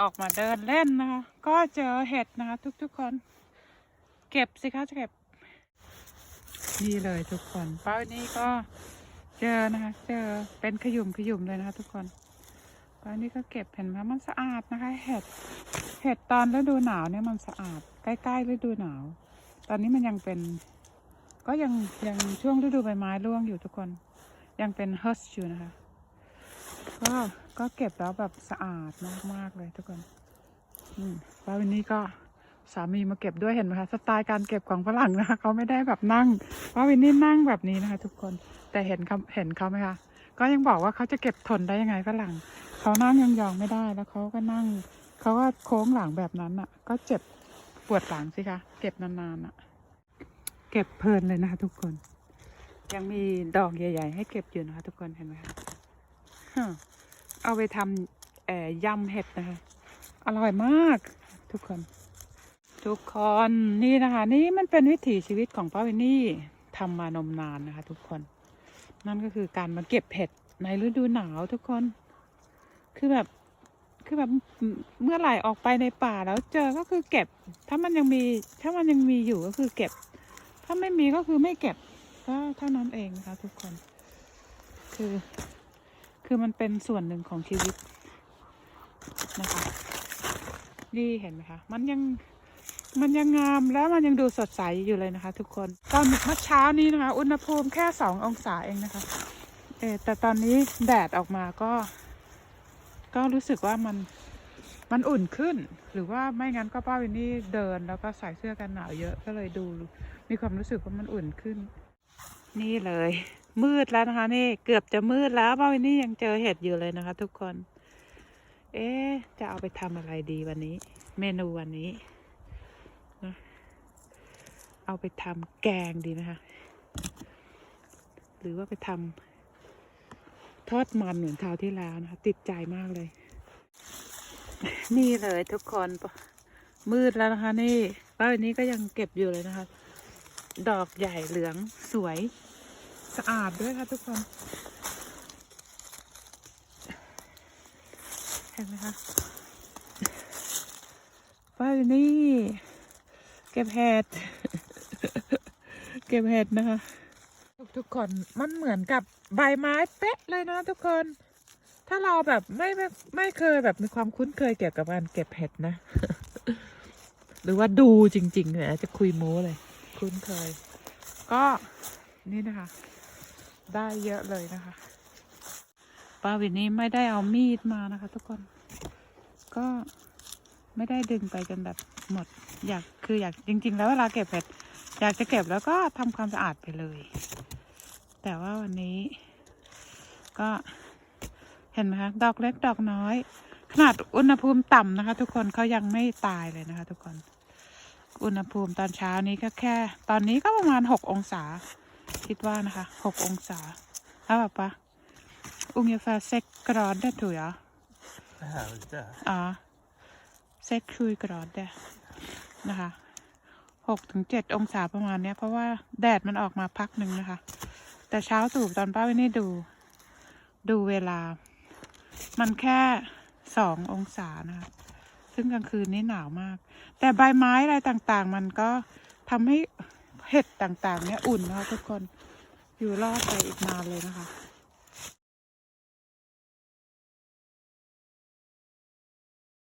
ออกมาเดินเล่นนะคะ ก็เจอเห็ดนะคะ ทุกๆคน เก็บสิคะจะเก็บ นี่เลยทุกคนป้านี้ก็เจอนะคะ เจอเป็นขยุ่มขยุ่มเลยนะคะ ทุกคนป้านนี้ก็เก็บเห็นไหมมันสะอาดนะคะ เห็ด เห็ดตอนฤดูหนาวเนี่ยมันสะอาด ใกล้ๆฤดูหนาว ตอนนี้มันยังเป็น ก็ยังยังช่วงฤดูใบไม้ร่วงอยู่ทุกคน ยังเป็นเฮิร์สอยู่นะคะ ก็ก็เก็บแล้วแบบสะอาดมากๆเลยทุกคนอืมป้าวันนี้ก็สามีมาเก็บด้วยเห็นไหมคะสไตล์การเก็บของฝรั่งนะคะเขาไม่ได้แบบนั่งป้าวินนี่นั่งแบบนี้นะคะ ทุกคนแต่เห็นเขาเห็นเขาไหมคะก็ยังบอกว่าเขาจะเก็บทนได้ยังไงฝรั่งเขานั่งยองๆไม่ได้แล้วเขาก็นั่งเขาก็โค้งหลังแบบนั้นอะ ก็เจ็บปวดหลังสิคะเก็บนานๆอะ เก็บเพลินเลยนะคะทุกคน ยังมีดอกใหญ่ ๆ ให้เก็บอยู่นะคะทุกคนเห็นไหมคะ เอาไปทำยำเห็ดนะคะ อร่อยมากทุกคน ทุกคนนี่นะคะ นี่มันเป็นวิถีชีวิตของป้าวินนี่ทำมานมนานนะคะ ทุกคน นั่นก็คือการมาเก็บเห็ดในฤดูหนาวทุกคน คือแบบคือแบบเมื่อไหร่ออกไปในป่าแล้วเจอก็คือเก็บ ถ้ามันยังมี ถ้ามันยังมีอยู่ก็คือเก็บ ถ้าไม่มีก็คือไม่เก็บก็เท่านั้นเองนะคะทุกคน คือ คือมันเป็นส่วนหนึ่งของชีวิตนะคะนี่เห็นไหมคะมันยังมันยังงามแล้วมันยังดูสดใสอยู่เลยนะคะ ทุกคนตอนเมื่อเช้านี้นะคะ อุณหภูมิแค่สององศาเองนะคะเออแต่ตอนนี้แดดออกมาก็ ก็รู้สึกว่ามันมันอุ่นขึ้น หรือว่าไม่งั้นก็ป้าวินนี่เดินแล้วก็ใส่เสื้อกันหนาวเยอะก็เลยดู มีความรู้สึกว่ามันอุ่นขึ้น นี่เลย มืดแล้วนะคะ นี่เกือบจะมืดแล้วป้าวินนี่ยังเจอเห็ดอยู่เลยนะคะ ทุกคน เอ๊จะเอาไปทำอะไรดีวันนี้ เมนูวันนี้นะเอาไปทำแกงดีนะคะ หรือว่าไปทำทอดมันเหมือนคราวที่แล้วนะคะ ติดใจมากเลย นี่เลยทุกคนมืดแล้วนะคะ นี่ป้าวันนี้ก็ยังเก็บอยู่เลยนะคะ ดอกใหญ่เหลืองสวย สะอาดด้วยค่ะทุกคน เห็นไหมคะป้าอยู่นี่ เก็บเห็ด เก็บเห็ดนะคะ ทุกๆคนมันเหมือนกับใบไม้เป๊ะเลยนะทุกคน ถ้าเราแบบไม่ไม่ไม่เคยแบบมีความคุ้นเคยเกี่ยวกับการเก็บเห็ดนะ หรือว่าดูจริงๆเนี่ยจะคุยโม้เลย คุ้นเคย ก็นี่นะคะ ได้เยอะเลยนะคะป้าวินนี่ไม่ได้เอามีดมานะคะ ทุกคน ก็ไม่ได้ดึงไปจนแบบหมด อยากคืออยากจริง ๆ แล้วเวลาเก็บเห็ดอยากจะเก็บแล้วก็ทำความสะอาดไปเลย แต่ว่าวันนี้ ก็เห็นไหมคะดอกเล็กดอกน้อย ขนาดอุณหภูมิต่ำนะคะ ทุกคนเขายังไม่ตายเลยนะคะ ทุกคน อุณหภูมิตอนเช้านี้ก็แค่ ตอนนี้ก็ประมาณหกองศา คิดว่านะคะหกองศาแล้วแบบปะ ungefär sex grader tror jag. Det här ute. Ja. sex sju grader นะคะหกถึงเจ็ดองศาประมาณเนี้ย เพราะว่าแดดมันออกมาพักหนึ่งนะคะ แต่เช้าตู่ตอนป้าไม่ได้ดู ดูเวลา มันแค่สององศานะคะ ซึ่งกลางคืนนี้หนาวมาก แต่ใบไม้อะไรต่างๆ มันก็ทำให้ เห็ดต่างๆ เนี่ยอุ่นนะคะทุกคนอยู่รอดไปอีกนานเลยนะคะ